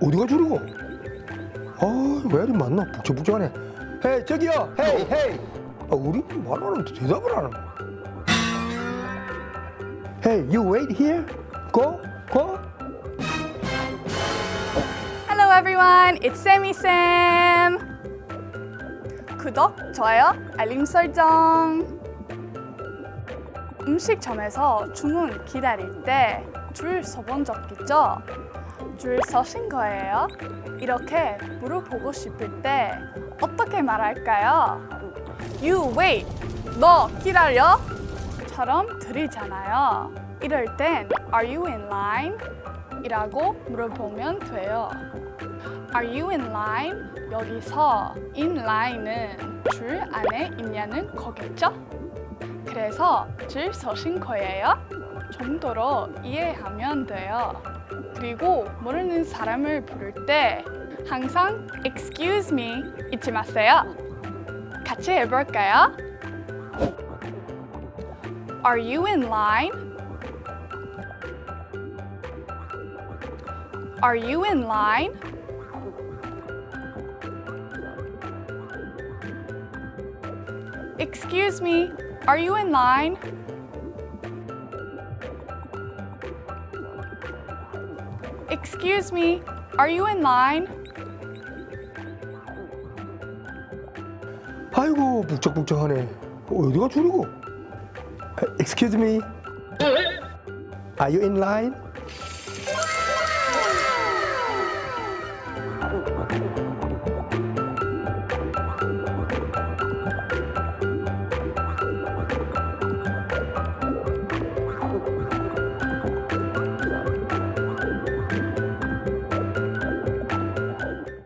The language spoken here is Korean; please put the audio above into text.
어디가 줄이고? 아, 왜 이리 많나? 북적북적하네. 헤이, 저기요! 헤이, 헤이! 아, 우리 말하는데 대답을 안 하는 Hey, you wait here. Go, go. Hello everyone, it's Sammy Sam. 구독, 좋아요, 알림 설정. 음식점에서 주문 기다릴 때 줄 서본 적 있죠? 줄 서신 거예요? 이렇게 물어보고 싶을 때 어떻게 말할까요? You wait. 너 기다려. 처럼 들리잖아요. 이럴 땐 Are you in line? 이라고 물어보면 돼요. Are you in line? 여기서 in line은 줄 안에 있냐는 거겠죠? 그래서 줄 서신 거예요? 정도로 이해하면 돼요. 그리고 모르는 사람을 부를 때 항상 excuse me 잊지 마세요. 같이 해볼까요? Are you in line? Are you in line? Excuse me, are you in line? Excuse me, are you in line? 아이고, 북적북적하네. 어디가 줄이고? Excuse me. Are you in line?